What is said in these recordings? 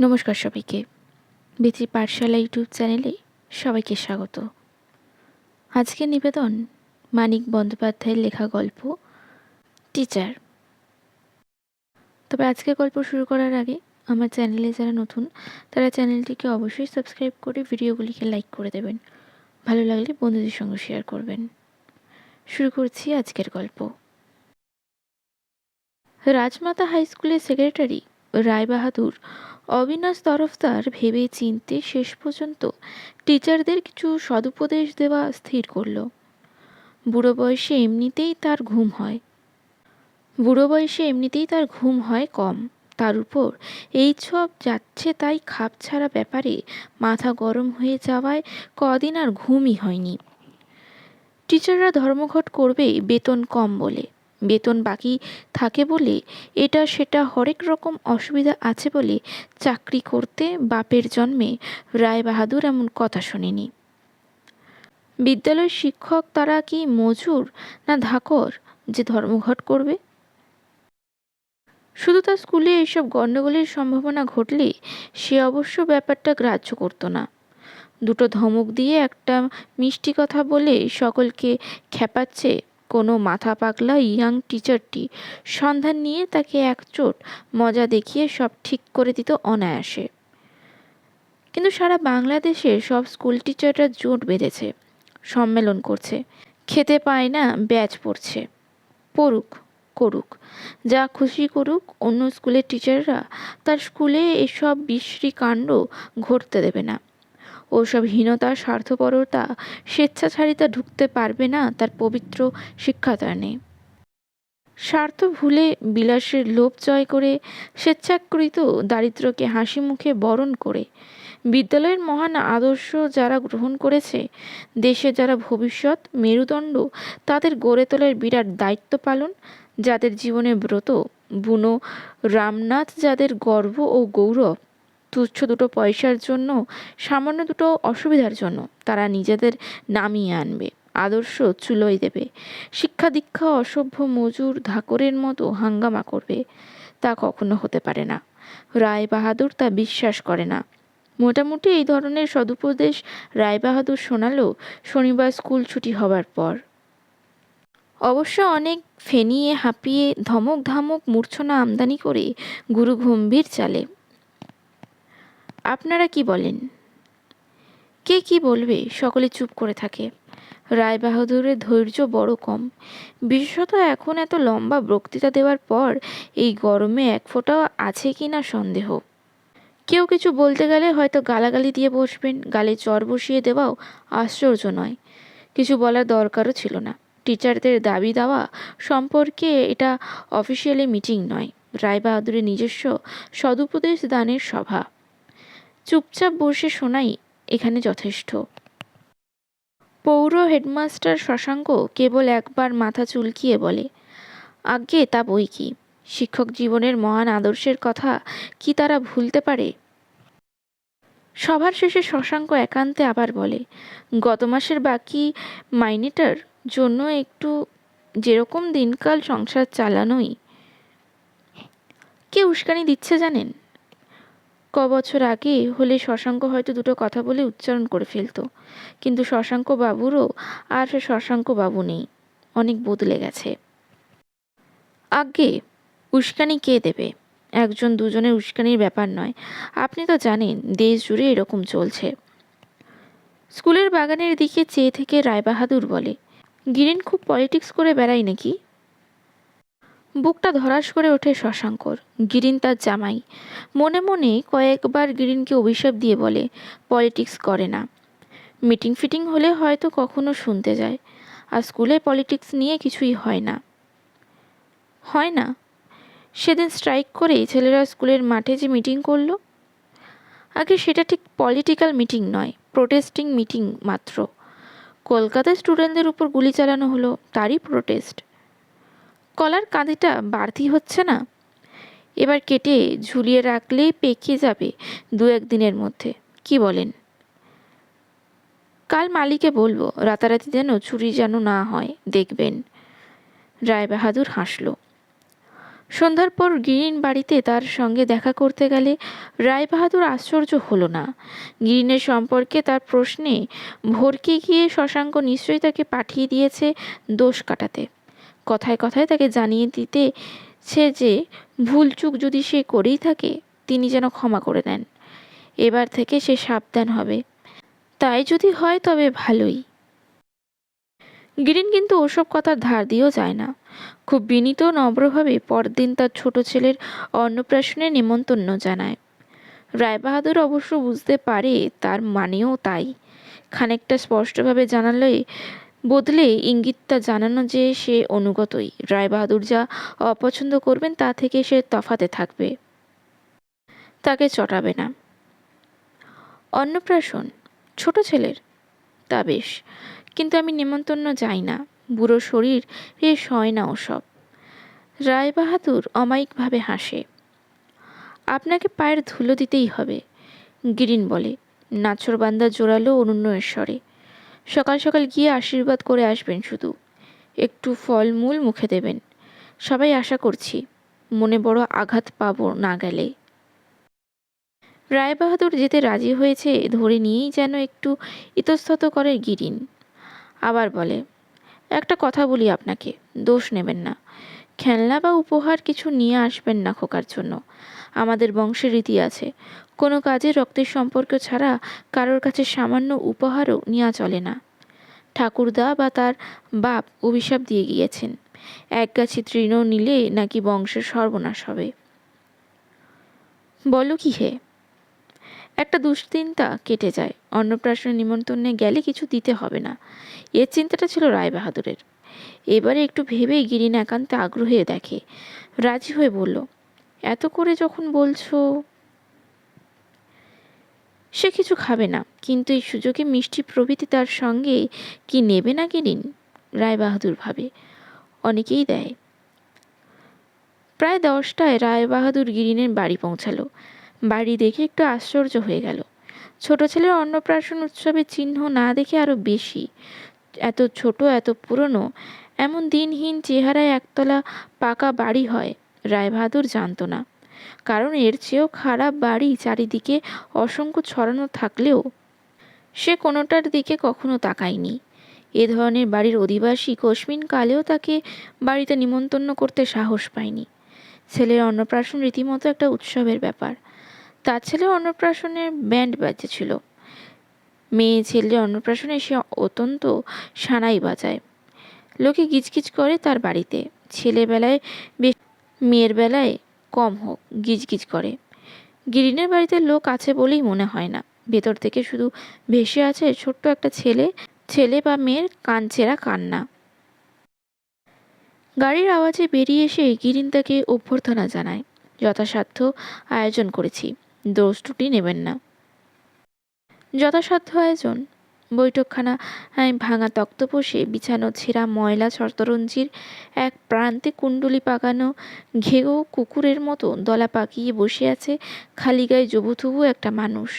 নমস্কার সবাইকে। বিচি পাঠশালা ইউটিউব চ্যানেলে সবাইকে স্বাগত। আজকের নিবেদন মানিক বন্দ্যোপাধ্যায়ের লেখা গল্প, টিচার। তবে আজকে গল্প শুরু করার আগে আমার চ্যানেলে যারা নতুন, তারা চ্যানেলটিকে অবশ্যই সাবস্ক্রাইব করে ভিডিওগুলিকে লাইক করে দেবেন। ভালো লাগলে বন্ধুদের সঙ্গে শেয়ার করবেন। শুরু করছি আজকের গল্প। Rajmata high school secretary Raibahadur Abinash Tarafdar ভেবে চিনতে শেষ পর্যন্ত টিচারদের কিছু সদুপদেশ দেওয়া স্থির করল। বুড়ো বয়সে এমনিতেই তার ঘুম হয়। বুড়ো বয়সে এমনিতেই তার ঘুম হয় কম। তার উপর এই সব যাচ্ছে তাই খাপ ছাড়া ব্যাপারে মাথা গরম হয়ে যাওয়ায় কদিন আর ঘুমই হয়নি। টিচাররা ধর্মঘট করবে বেতন কম বলে। বেতন বাকি থাকে বলে এটা সেটা হরেক রকম অসুবিধা আছে বলে চাকরি করতে বাপের জন্মে রায় বাহাদুর এমন কথা শোনেনি। বিদ্যালয়ের শিক্ষক তারা কি মজুর না ধাকর যে ধর্মঘট করবে? শুধু তার স্কুলে এইসব গণ্ডগোলের সম্ভাবনা ঘটলে সে অবশ্য ব্যাপারটা গ্রাহ্য করতো না। দুটো ধমক দিয়ে একটা মিষ্টি কথা বলে সকলকে খেপাচ্ছে কোনো মাথা পাগলা ইয়াং টিচারটি সন্ধান নিয়ে তাকে একচোট মজা দেখিয়ে সব ঠিক করে দিত অনায়াসে। কিন্তু সারা বাংলাদেশের সব স্কুল টিচাররা জোট বেঁধেছে, সম্মেলন করছে, খেতে পায় না, ব্যাচ পড়ছে। পড়ুক, করুক, যা খুশি করুক, অন্য স্কুলের টিচাররা তার স্কুলে এসব বিশ্রী কাণ্ড ঘটতে দেবে না। ওসব হীনতা, স্বার্থপরতা স্বেচ্ছাচারিতা ঢুকতে পারবে না তার পবিত্র শিক্ষাদানে স্বার্থ ভুলে বিলাসের লোভ জয় করে স্বেচ্ছাকৃত দারিদ্রকে হাসি মুখে বরণ করে। বিদ্যালয়ের মহান আদর্শ যারা গ্রহণ করেছে, দেশে যারা ভবিষ্যৎ মেরুদণ্ড, তাদের গড়ে তোলার বিরাট দায়িত্ব পালন, যাদের জীবনে ব্রত, বুনো রামনাথ যাদের গর্ব ও গৌরব তুচ্ছ দুটো পয়সার জন্য, সামান্য দুটো অসুবিধার জন্য তারা নিজেদের নামিয়ে আনবে, আদর্শ চুলোয় দেবে। শিক্ষা দীক্ষা অসভ্য মজুর ধাকরের মতো হাঙ্গামা করবে, তা কখনো হতে পারে না। রায় বাহাদুর তা বিশ্বাস করে না। মোটামুটি এই ধরনের সদুপদেশ রায়বাহাদুর শোনালো শনিবার স্কুল ছুটি হবার পর। অবশ্য অনেক ফেনিয়ে হাঁপিয়ে ধমক ধামক মূর্ছনা আমদানি করে গুরু গম্ভীর চালে আপনারা কি বলেন? কে কি বলবে? সকলে চুপ করে থাকে। রায়বাহাদুরের ধৈর্য বড় কম। বিশেষত এখন এত লম্বা বক্তৃতা দেওয়ার পর এই গরমে এক ফোঁটাও আছে কি না সন্দেহ। কেউ কিছু বলতে গেলে হয়তো গালাগালি দিয়ে বসবেন, গালে চর বসিয়ে দেওয়াও আশ্চর্য নয়। কিছু বলার দরকারও ছিল না। টিচারদের দাবি দেওয়া সম্পর্কে এটা অফিসিয়ালি মিটিং নয়। রায়বাহাদুরের নিজস্ব সদুপদেশ দানের সভা। চুপচাপ বসে শোনাই এখানে যথেষ্ট। পৌর হেডমাস্টার শশাঙ্ক কেবল একবার মাথা চুলকিয়ে বলে, আজ্ঞে, তা বই কি? শিক্ষক জীবনের মহান আদর্শের কথা কি তারা ভুলতে পারে? সভার শেষে শশাঙ্ক একান্তে আবার বলে, গত মাসের বাকি মাইনেটার জন্য একটু যেরকম দিনকাল সংসার চালানোই। কে উস্কানি দিচ্ছে জানেন? ক বছর আগে হলে শশাঙ্ক হয়তো দুটো কথা বলে উচ্চারণ করে ফেলতো। কিন্তু শশাঙ্ক বাবুরও আর সে শশাঙ্ক বাবু নেই। অনেক বদলে গেছে। আগে উস্কানি কে দেবে? একজন দুজনের উস্কানির ব্যাপার নয়। আপনি তো জানেন, দেশ জুড়ে এরকম চলছে। স্কুলের বাগানের দিকে চেয়ে থেকে রায়বাহাদুর বলে, গিরিন খুব পলিটিক্স করে বেড়াই নাকি? বুকটা ধরাস করে ওঠে শশাঙ্কর, গিরিন তার জামাই। মনে মনে কয়েকবার গিরিনকে অভিশাপ দিয়ে বলে, পলিটিক্স করে না। মিটিং ফিটিং হলে হয়তো কখনো শুনতে যায়, আর স্কুলে পলিটিক্স নিয়ে কিছুই হয় না। হয় না? সেদিন স্ট্রাইক করে ছেলেরা স্কুলের মাঠে যে মিটিং করল? আগে সেটা ঠিক পলিটিক্যাল মিটিং নয়, প্রোটেস্টিং মিটিং মাত্র। কলকাতায় স্টুডেন্টদের উপর গুলি চালানো হলো, তারই প্রোটেস্ট। কলার কাঁদিটা বাড়তি হচ্ছে না। এবার কেটে ঝুলিয়ে রাখলেই পেকে যাবে দু এক দিনের মধ্যে। কি বলেন? কাল মালিকে বলব, রাতারাতি যেন চুরি যেন না হয়, দেখবেন। রায়বাহাদুর হাসল। সন্ধ্যার পর গিরিন বাড়িতে তার সঙ্গে দেখা করতে গেলে রায়বাহাদুর আশ্চর্য হলো না। গিরিনের সম্পর্কে তার প্রশ্নে ভরকে গিয়ে শশাঙ্ক নিশ্চয়ই তাকে পাঠিয়ে দিয়েছে দোষ কাটাতে। কথায় কথায় তাকে জানিয়ে দিতে সে যে ভুলচুক যদি সে করেই থাকে, তিনি যেন ক্ষমা করে দেন। এবার থেকে সে সাবধান হবে। তাই যদি হয় তবে ভালোই। গিরিন কিন্তু ওসব কথার ধার দিয়েও যায় না। খুব বিনীত, নম্রভাবে পরদিন তার ছোট ছেলের অন্নপ্রাশনে নেমন্তন্ন জানায়। রায়বাহাদুর অবশ্য বুঝতে পারে তার মানেও তাই। খানিকটা স্পষ্টভাবে জানালে বদলে ইঙ্গিতটা জানানো যে সে অনুগতই। রায়বাহাদুর যা অপছন্দ করবেন, তা থেকে সে তফাতে থাকবে। তাকে চটাবে না। অন্নপ্রাশন, ছোট ছেলের? তা বেশ, কিন্তু আমি নেমন্তন্ন যাই না। বুড়ো শরীর এ সয় না ওসব। রায়বাহাদুর অমায়িকভাবে হাসে। আপনাকে পায়ের ধুলো দিতেই হবে, গিরিন বলে। নাছরবান্দা জোরালো অনুন্নয়েশ্বরে সকাল সকাল গিয়ে আশীর্বাদ করে আসবেন শুধু। একটু ফলমূল মুখে দেবেন। সবাই আশা করছি, মনে বড় আঘাত পাবো না গেলে। রায়বাহাদুর যেতে রাজি হয়েছে ধরে নিয়েই যেন একটু ইতস্তত করে গিরিন। আবার বলে, একটা কথা বলি আপনাকে, দোষ নেবেন না। খেলনা বা উপহার কিছু নিয়ে আসবেন না খোকার জন্য। আমাদের বংশের রীতি আছে। কোনো কাজে রক্তের সম্পর্ক ছাড়া কারোর কাছে সামান্য উপহারও নেওয়া চলে না। ঠাকুরদা বা তার বাপ অভিশাপ দিয়ে গিয়েছেন। এক গাছি তৃণ নিলে নাকি বংশের সর্বনাশ হবে। বলো কি হে? একটা দুশ্চিন্তা কেটে যায়। অন্নপ্রাশন নিমন্ত্রণে গেলে কিছু দিতে হবে না। এর চিন্তাটা ছিল রায়বাহাদুরের। এবারে একটু ভেবে গিরিন একান্তে আগ্রহে দেখে, রাজি হয়ে বলল, এত করে যখন বলছো, সে কিছু খাবে না। কিন্তু এই সুযোগে মিষ্টি প্রভৃতি তার সঙ্গে কি নেবে না গিরিন? রায়বাহাদুর ভাবে। অনেকেই দেয়। প্রায় দশটায় রায়বাহাদুর গিরিনের বাড়ি পৌঁছালো। বাড়ি দেখে একটু আশ্চর্য হয়ে গেল। ছোট ছেলের অন্নপ্রাশন উৎসবের চিহ্ন না দেখে আরও বেশি এত ছোট, এত পুরনো, এমন দিনহীন চেহারায় একতলা পাকা বাড়ি হয়, রায়বাহাদুর জানতো না। কারণ এর চেয়েও খারাপ বাড়ি চারিদিকে অসংখ্য ছড়ানো থাকলেও সে কোনোটার দিকে কখনো তাকায়নি। এ ধরনের বাড়ির অধিবাসী কস্মিন কালেও তাকে বাড়িতে নিমন্ত্রণ করতে সাহস পায়নি। ছেলের অন্নপ্রাশন রীতিমতো একটা উৎসবের ব্যাপার। তার ছেলের অন্নপ্রাশনের ব্যান্ড বাজেছিল। মেয়ে ছেলে অন্নপ্রাশনে সে অত্যন্ত সানাই বাজায়। লোকে গিজগিজ করে তার বাড়িতে। ছেলেবেলায় বেশ মেয়ের বেলায় কম হোক, গিজগিজ করে। গিরিনের বাড়িতে লোক আছে বলেই মনে হয় না। ভেতর থেকে শুধু ভেসে আছে ছোট্ট একটা ছেলে ছেলে বা মেয়ের কানছেরা কান্না। গাড়ির আওয়াজে বেরিয়ে এসে গিরিন তাকে অভ্যর্থনা জানায়, যথাসাধ্য আয়োজন করেছি। দোষ ত্রুটি নেবেন না। যথাসাধ্য আয়োজন। বৈঠকখানা ভাঙা তক্তপোষে বিছানো ছেঁড়া ময়লা শরতরঞ্জির এক প্রান্তে কুণ্ডলি পাকানো ঘেগো কুকুরের মতো দলা পাকিয়ে বসে আছে খালি গায়ে জবুথুবু একটা মানুষ।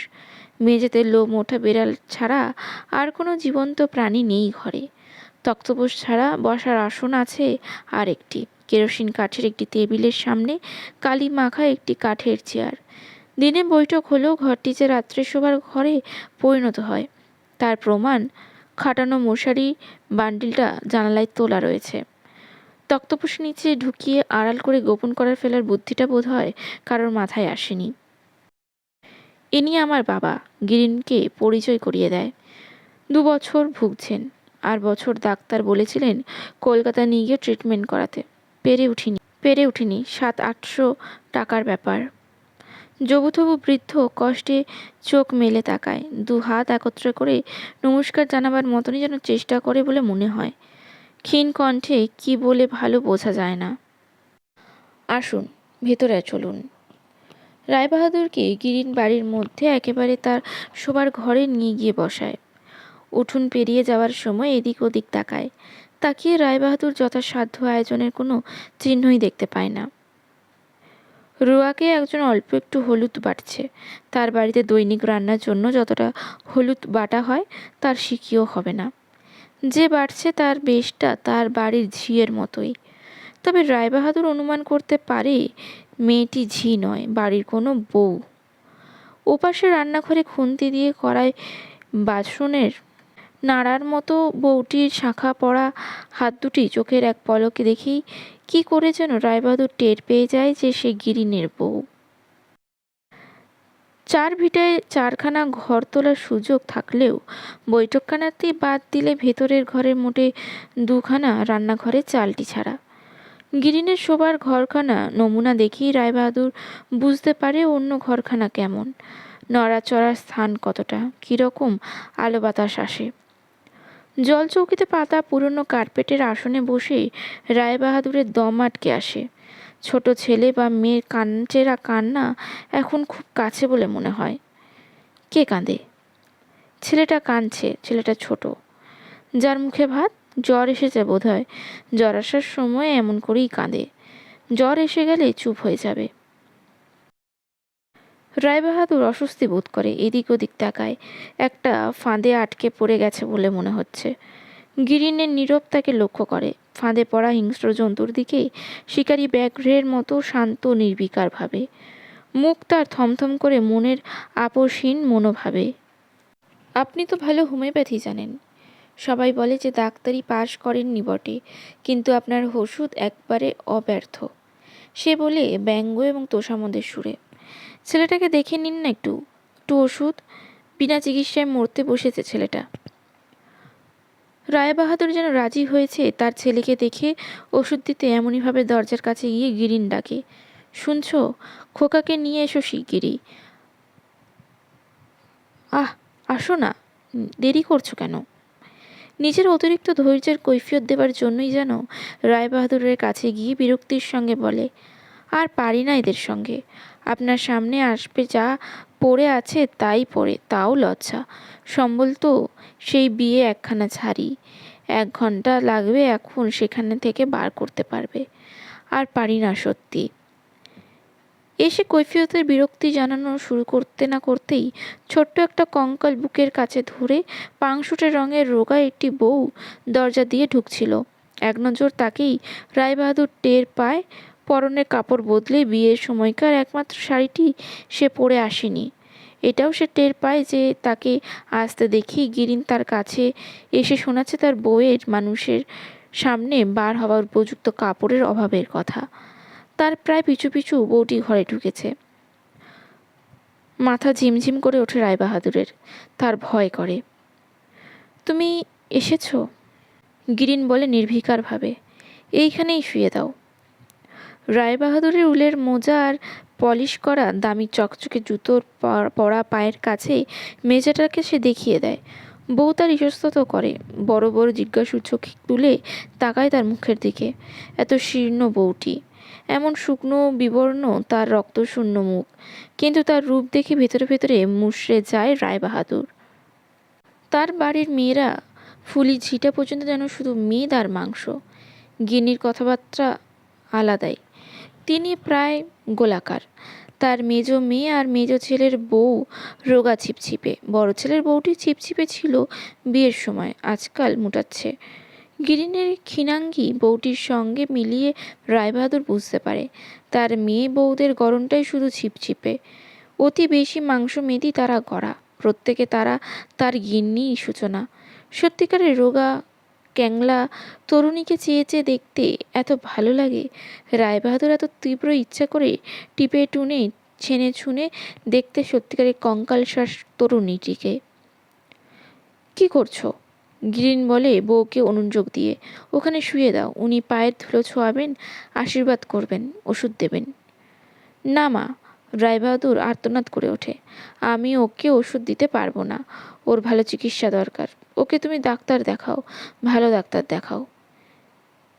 মেঝেতে লোম ওঠা বেড়াল ছাড়া আর কোনো জীবন্ত প্রাণী নেই ঘরে। তক্তপোষ ছাড়া বসার আসন আছে আর একটি কেরোসিন কাঠের একটি টেবিলের সামনে কালি মাখা একটি কাঠের চেয়ার। দিনে বৈঠক হলেও ঘরটি যে রাত্রে শোবার ঘরে পরিণত হয়। তার প্রমাণ, খাটানো মশারি, বান্ডিলটা জানালায় তোলা রয়েছে। তক্তপোষ নিচে ঢুকিয়ে আড়াল করে গোপন করার ফেলার বুদ্ধিটা বোধ হয় কারোর মাথায় আসেনি। ইনি আমার বাবা গিরিনকে পরিচয় করিয়ে দেয়। দু বছর ভুগছেন, আর বছর ডাক্তার বলেছিলেন কলকাতা নিয়ে গিয়ে ট্রিটমেন্ট করাতে। পেরে উঠিনি পেরে উঠিনি, সাত আটশো টাকার ব্যাপার। জবুথবু বৃদ্ধ কষ্টে চোখ মেলে তাকায়। দু হাত একত্র করে নমস্কার জানাবার মতনই যেন চেষ্টা করে বলে মনে হয়। ক্ষীণ কণ্ঠে কি বলে ভালো বোঝা যায় না। আসুন, ভেতরে চলুন। রায়বাহাদুরকে গিরিন বাড়ির মধ্যে একেবারে তার শোবার ঘরে নিয়ে গিয়ে বসায়। উঠুন পেরিয়ে যাওয়ার সময় এদিক ওদিক তাকায়। তাকিয়ে রায়বাহাদুর যথাসাধ্য আয়োজনের কোনো চিহ্নই দেখতে পায় না। রুয়াকে একজন অল্প একটু হলুদ বাটছে। তার বাড়িতে দৈনিক রান্নার জন্য যতটা হলুদ বাটা হয়, তার শিখিও হবে না। যে বাড়ছে তার বেশটা তার বাড়ির ঝিয়ের মতোই। তবে রায়বাহাদুর অনুমান করতে পারে, মেয়েটি ঝি নয়, বাড়ির কোনো বউ। ওপাশে রান্নাঘরে খুন্তি দিয়ে করায় বাসনের নাড়ার মতো বউটির শাখা পড়া হাত দুটি চোখের এক পলকে দেখেই কি করে যেন রায়বাহাদুর টের পেয়ে যায় যে সে গিরিনের বউ। চার ভিটায় চারখানা ঘর তোলার সুযোগ থাকলেও বৈঠকখানাতে বাদ দিলে ভেতরের ঘরের মোটে দুখানা রান্নাঘরে চালটি ছাড়া। গিরিনের শোবার ঘরখানা নমুনা দেখেই রায়বাহাদুর বুঝতে পারে অন্য ঘরখানা কেমন। নড়াচড়ার স্থান কতটা, কীরকম আলো বাতাস আসে। জলচৌকিতে পাতা পুরনো কার্পেটের আসনে বসে রায়বাহাদুরের দম আটকে আসে। ছোট ছেলে বা মেয়ের কাঞ্চেরা কান্না এখন খুব কাছে বলে মনে হয়। কে কাঁদে? ছেলেটা কাঁদছে, ছেলেটা ছোট। যার মুখে ভাত, জ্বর এসেছে বোধ হয় জ্বর আসার সময় এমন করেই কাঁদে। জ্বর এসে গেলে চুপ হয়ে যাবে। রায়বাহাদুর অস্বস্তি বোধ করে, এদিক ওদিক তাকায়। একটা ফাঁদে আটকে পড়ে গেছে বলে মনে হচ্ছে। গিরিনের নীরব তাকে লক্ষ্য করে। ফাঁদে পড়া হিংস্র জন্তুর দিকে শিকারী ব্যাঘ্রের মতো শান্ত নির্বিকার ভাবে মুখ তার থমথম করে মনের আপসহীন মনোভাবে। আপনি তো ভালো হোমিওপ্যাথি জানেন। সবাই বলে যে ডাক্তারি পাশ করেননি বটে কিন্তু আপনার ওষুধ একবারে অব্যর্থ। সে বলে ব্যঙ্গ এবং তোষামদের সুরে। ছেলেটাকে দেখে নিন না একটু। একটু ওষুধ। বিনা চিকিৎসায় মরতে বসেছে ছেলেটা। রায়বাহাদুর যেন রাজি হয়েছে, তার ছেলেকে দেখে ওষুধ দিতে এমনইভাবে দরজার কাছে গিয়ে গিরিন ডাকে। শুনছ? খোকাকে নিয়ে এসো শিগগিরই। আহ, আসো না। দেরি করছ কেন? নিজের অতিরিক্ত ধৈর্যের কৈফিয়ত দেবার জন্যই যেন রায়বাহাদুরের কাছে গিয়ে বিরক্তির সঙ্গে বলে, আর পারি না এদের সঙ্গে। আপনার সামনে আসবে যা পড়ে আছে তাই পড়ে, তাও লজ্জা। সম্বল তো সেই বিয়ে একখানা ছাড়ি এক ঘণ্টা লাগবে এখন সেখানে থেকে বার করতে পারবে। আর পারি না সত্যি। এসে কৈফিয়তের বিরক্তি জানানো শুরু করতে না করতেই ছোট্ট একটা কঙ্কাল বুকের কাছে ধরে পাংশুটে রঙের রোগা একটি বউ দরজা দিয়ে ঢুকছিল। এক নজর তাকেই রায়বাহাদুর টের পায় পরনের কাপড় বদলে বিয়ের সময়কার একমাত্র শাড়িটি সে পরে আসেনি। এটাও সে টের পায় যে তাকে আসতে দেখি গিরিন তার কাছে এসে শোনাচ্ছে তার বউয়ের মানুষের সামনে বার হওয়ার উপযুক্ত কাপড়ের অভাবের কথা। তার প্রায় পিছু পিছু বউটি ঘরে ঢুকেছে। মাথা ঝিমঝিম করে ওঠে রায়বাহাদুরের। তার ভয় করে। তুমি এসেছ? গিরিন বলে নির্বিকারভাবে এইখানেই শুয়ে দাও। রায়বাহাদুরের উলের মোজা আর পলিশ করা দামি চকচকে জুতোর পরা পায়ের কাছে মেজাটাকে সে দেখিয়ে দেয়। বউ তার ইসস্তত করে। বড় বড় জিজ্ঞাসু চোখ তুলে তাকায় তার মুখের দিকে। এত শীর্ণ বউটি। এমন শুকনো, বিবর্ণ, তার রক্তশূন্য মুখ। কিন্তু তার রূপ দেখে ভেতরে ভেতরে মুশড়ে যায় রায়বাহাদুর। তার বাড়ির মেয়েরা ফুলি ঝিটা পর্যন্ত যেন শুধু মেদ আর মাংস। গিনির কথাবার্তা আলাদাই। তিনি প্রায় গোলাকার। তার মেজ মেয়ে আর মেজ ছেলের বউ রোগা ছিপছিপে। বড় ছেলের বউটি ছিপছিপে ছিল বিয়ের সময়, আজকাল মুটাচ্ছে। গিরিনের ক্ষীণাঙ্গী বউটির সঙ্গে মিলিয়ে রায়বাহাদুর বুঝতে পারে, তার মেয়ে বউদের গরমটাই শুধু ছিপছিপে। অতি বেশি মাংস মেদি তারা গড়া, প্রত্যেকে তারা তার গিন্নিই সূচনা। সত্যিকারের রোগা ক্যাংলা তরুণীকে চেয়ে চেয়ে দেখতে এত ভালো লাগে। রায়বাহাদুর এত তীব্র ইচ্ছা করে টিপে টুনে, ছেনে ছুনে দেখতে সত্যিকারের কঙ্কাল শ্বাস তরুণীটিকে। কি করছ? গ্রিন বলে বউকে অনুযোগ দিয়ে। ওখানে শুয়ে দাও, উনি পায়ের ধুলো ছোঁয়াবেন, আশীর্বাদ করবেন, ওষুধ দেবেন। না মা, রায়বাহাদুর আর্তনাদ করে ওঠে। আমি ওকে ওষুধ দিতে পারব না, ওর ভালো চিকিৎসা দরকার। ওকে তুমি ডাক্তার দেখাও, ভালো ডাক্তার দেখাও।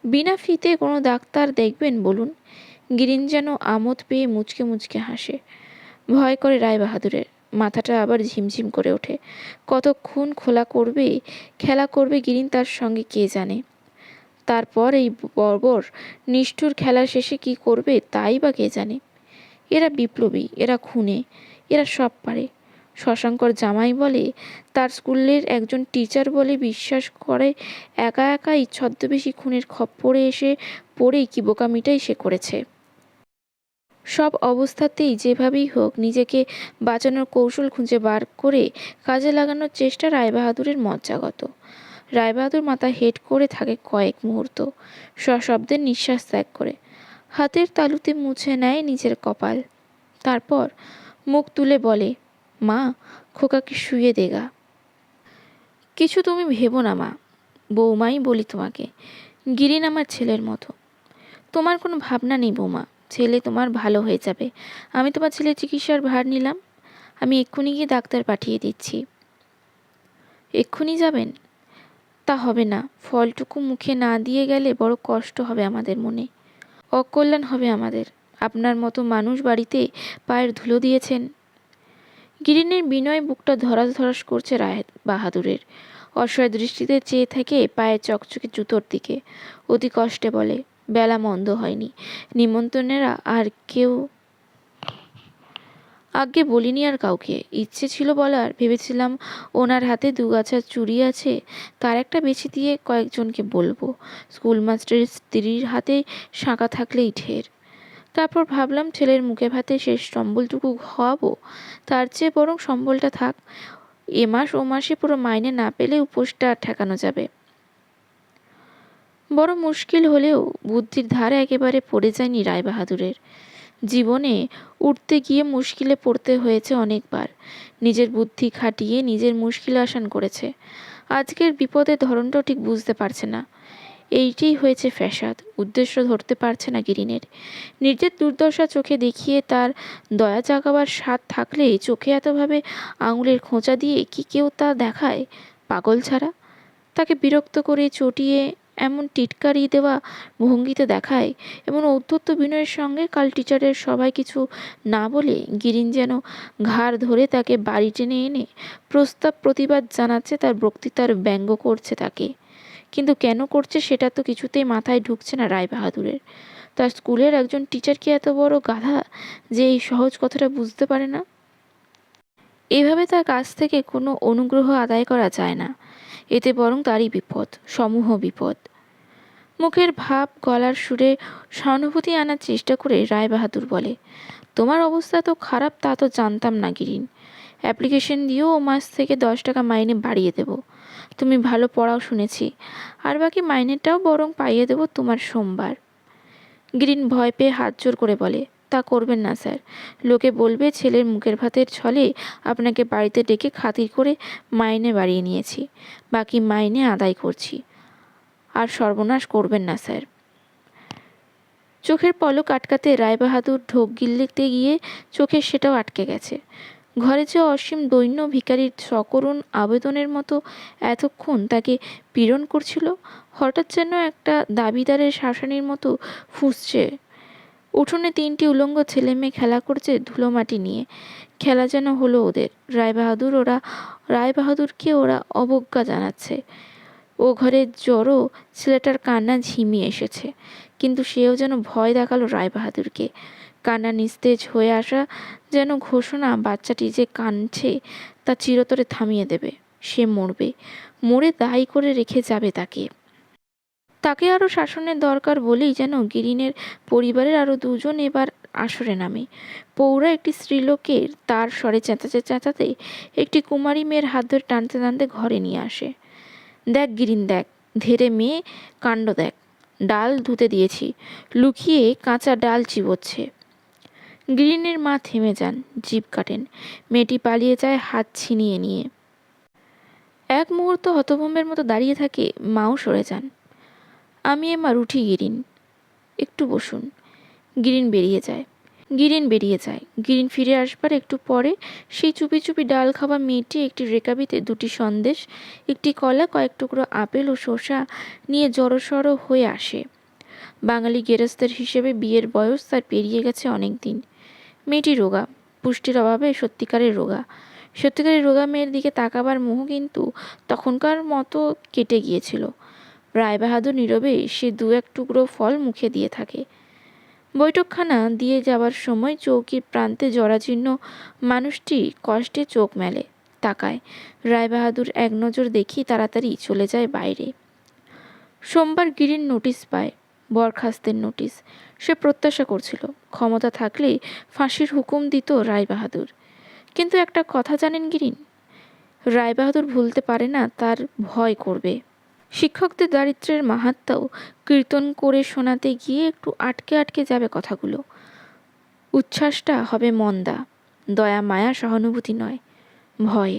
বিনা ফিতে কোনো ডাক্তার দেখবেন বলুন, গিরিন যেন আমোদ পেয়ে মুচকে মুচকে হাসে। ভয় করে রায় বাহাদুরের মাথাটা আবার ঝিমঝিম করে ওঠে। কতক্ষণ খোলা করবে, খেলা করবে গিরিন তার সঙ্গে কে জানে? তারপর এই বর্বর, নিষ্ঠুর খেলা শেষে কি করবে তাই বা কে জানে? এরা বিপ্লবী, এরা খুনে, এরা সব পারে। শশাঙ্কর জামাই বলে, তার স্কুলের একজন টিচার বলে বিশ্বাস করে, একা একাই ছদ্মবেশী খুনের খপ্পরে এসে পড়েই কি বোকামিটাই সে করেছে। সব অবস্থাতেই যেভাবেই হোক নিজেকে বাঁচানোর কৌশল খুঁজে বার করে কাজে লাগানোর চেষ্টা রায়বাহাদুরের মজ্জাগত। রায়বাহাদুর মাথা হেট করে থাকে কয়েক মুহূর্ত সশব্দের নিঃশ্বাস ত্যাগ করে। হাতের তালুতে মুছে নেয় নিজের কপাল। তারপর মুখ তুলে বলে মা, খোকাকে শুয়ে দেগা কিছু তুমি ভেবো না মা, বৌমাই বলি তোমাকে, গিরিন আমার ছেলের মতো। তোমার কোনো ভাবনা নেই বৌমা, ছেলে তোমার ভালো হয়ে যাবে। আমি তোমার ছেলের চিকিৎসার ভার নিলাম, আমি এক্ষুনি গিয়ে ডাক্তার পাঠিয়ে দিচ্ছি। এক্ষুনি যাবেন? তা হবে না, ফলটুকু মুখে না দিয়ে গেলে বড় কষ্ট হবে আমাদের মনে। অকল্যাণ হবে আমাদের। আপনার মতো মানুষ বাড়িতে পায়ের ধুলো দিয়েছেন। গিরিনের বিনয় বুকটা ধরাস ধরাস করছে রায় বাহাদুরের। অসহায় দৃষ্টিতে চেয়ে থেকে পায়ের চকচকে জুতোর দিকে। অতি কষ্টে বলে, বেলা মন্দ হয়নি। নিমন্ত্রণেরা আর কেউ আগে বলিনি আর কাউকে। ইচ্ছে ছিল বলার। ভেবেছিলাম ওনার হাতে দুগাছা চুড়ি আছে। তার একটা বেছে দিয়ে কয়েকজনকে বলব। স্কুল মাস্টারের স্ত্রীর হাতে শাঁকা থাকলেই ঢের। তারপর ভাবলাম ছেলের মুখে ভাতে শেষ সম্বলটুকু খাওয়াবো। তার চেয়ে বরং সম্বলটা থাক। এ মাস ও মাসে পুরো মাইনে না পেলে উপোসটা ঠেকানো যাবে। বড় মুশকিল হলেও বুদ্ধির ধারে একেবারে পড়ে যায়নি রায়বাহাদুরের জীবনে উঠতে গিয়ে মুশকিলে পড়তে হয়েছে অনেকবার। নিজের বুদ্ধি খাটিয়ে নিজের মুশকিল আসান করেছে। আজকের বিপদের ধরনটাও ঠিক বুঝতে পারছে না। এইটাই হয়েছে ফ্যাসাদ। উদ্দেশ্য ধরতে পারছে না গিরিনের। নিজের দুর্দশা চোখে দেখিয়ে তার দয়া জাগাবার স্বাদ থাকলে চোখে এতভাবে আঙুলের খোঁচা দিয়ে কি কেউ তা দেখায় পাগল ছাড়া? তাকে বিরক্ত করে চটিয়ে এমন টিটকারি দেওয়া ভঙ্গিতে দেখায় এমন ঔদ্ধত্য বিনয়ের সঙ্গে কাল টিচারের সবাই কিছু না বলে গিরিন যেন ঘাড় ধরে তাকে বাড়ি টেনে এনে প্রস্তাব প্রতিবাদ জানাচ্ছে তার বক্তৃতার ব্যঙ্গ করছে তাকে। কিন্তু কেন করছে সেটা তো কিছুতেই মাথায় ঢুকছে না রায় বাহাদুরের। তার স্কুলের একজন টিচার কি এত বড় গাধা যে এই সহজ কথাটা বুঝতে পারে না? এভাবে তার কাছ থেকে কোনো অনুগ্রহ আদায় করা যায় না। এতে বরং তারই বিপদ, সমূহ বিপদ। মুখের ভাব, গলার সুরে সহানুভূতি আনার চেষ্টা করে রায় বাহাদুর বলে, তোমার অবস্থা তো খারাপ তা তো জানতাম না গিরিন। অ্যাপ্লিকেশন দিয়েও ও মাস থেকে দশ টাকা মাইনে বাড়িয়ে দেব। তুমি ভালো পড়াও শুনেছি। আর বাকি মাইনেটাও বরং পাইয়ে দেব তোমার সোমবার। গ্রিন ভয় পেয়ে হাত জোর করে বলে, তা করবেন না স্যার। লোকে বলবে ছেলের মুখের ভাতের ছলে আপনাকে বাড়িতে ডেকে খাতির করে মাইনে বাড়িয়ে নিয়েছি। বাকি মাইনে আদায় করছি। আর সর্বনাশ করবেন না স্যার। চোখের পলক আটকাতে রায়বাহাদুর ঢোক গিল্লিতে গিয়ে চোখের সেটাও আটকে গেছে। ঘরে যে অসীম দৈন্য ভিকারির সকরুণ আবেদনের মতো এতক্ষণ তাকে পীড়ন করছিল, হঠাৎ যেন একটা দাবিদারের শাসনের মতো ফুঁসছে। উঠোনে তিনটি উলঙ্গ ছেলে মেয়ে খেলা করছে ধুলো মাটি নিয়ে। খেলা যেন হলো ওদের। রায়বাহাদুর ওরা, রায়বাহাদুরকে ওরা অবজ্ঞা জানাচ্ছে। ও ঘরে জড়ো ছেলেটার কান্না ঝিমিয়ে এসেছে। কিন্তু সেও যেন ভয় দেখাল রায়বাহাদুরকে। কান্না নিস্তেজ হয়ে আসা যেন ঘোষণা বাচ্চাটি যে কাঁদছে তা চিরতরে থামিয়ে দেবে। সে মরবে। মরে দায়ী করে রেখে যাবে তাকে। তাকে আরও শাসনের দরকার বলেই যেন গিরিনের পরিবারের আরও দুজন এবার আসরে নামে। পৌরা একটি স্ত্রীলোকের তার স্বরে চেঁচাতে চেঁচাতে একটি কুমারী মেয়ের হাত ধরে টানতে টানতে ঘরে নিয়ে আসে। দেখ গিরিন, দেখ। ধেরে মেয়ে, কাণ্ড দেখ। ডাল ধুতে দিয়েছি। লুকিয়ে কাঁচা ডাল চিবোচ্ছে। গ্রিনের মা থেমে যান জিভ কাটেন। মেয়েটি পালিয়ে যায় হাত ছিনিয়ে নিয়ে। এক মুহূর্ত হতভম্বের মতো দাঁড়িয়ে থাকে, মাও সরে যান। আমি এমার উঠি গিরিন। একটু বসুন। গিরিন বেরিয়ে যায়। গিরিন বেরিয়ে যায়। গিরিন ফিরে আসবার একটু পরে সেই চুপি চুপি ডাল খাওয়া মেয়েটি একটি রেকাবিতে দুটি সন্দেশ, একটি কলা, কয়েক টুকরো আপেল ও শসা নিয়ে জড়সড় হয়ে আসে। বাঙালি গেরস্তের হিসেবে বিয়ের বয়স তার পেরিয়ে গেছে অনেক দিন। মেয়েটি রোগা, পুষ্টির অভাবে সত্যিকারের রোগা। সত্যিকারের রোগা মেয়ের দিকে তাকাবার মোহ কিন্তু তখনকার মতো কেটে গিয়েছিল। রায়বাহাদুর নীরবে সে দু এক টুকরো ফল মুখে দিয়ে থাকে। বৈঠকখানা দিয়ে যাওয়ার সময় চৌকির প্রান্তে জরাজীর্ণ মানুষটি কষ্টে চোখ মেলে, তাকায়। রায়বাহাদুর এক নজর দেখি তাড়াতাড়ি চলে যায় বাইরে। সোমবার গিরির নোটিশ পায়, বরখাস্তের নোটিশ। সে প্রত্যাশা করছিল। ক্ষমতা থাকলে ফাঁসির হুকুম দিত রায়বাহাদুর। কিন্তু একটা কথা জানেন গিরিন? রায়বাহাদুর ভুলতে পারে না, তার ভয় করবে। শিক্ষকদের দারিদ্র্যের মাহাত্মাও কীর্তন করে শোনাতে গিয়ে একটু আটকে আটকে যাবে কথাগুলো। উচ্ছ্বাসটা হবে মন্দা, দয়া, মায়া, সহানুভূতি নয়, ভয়ে।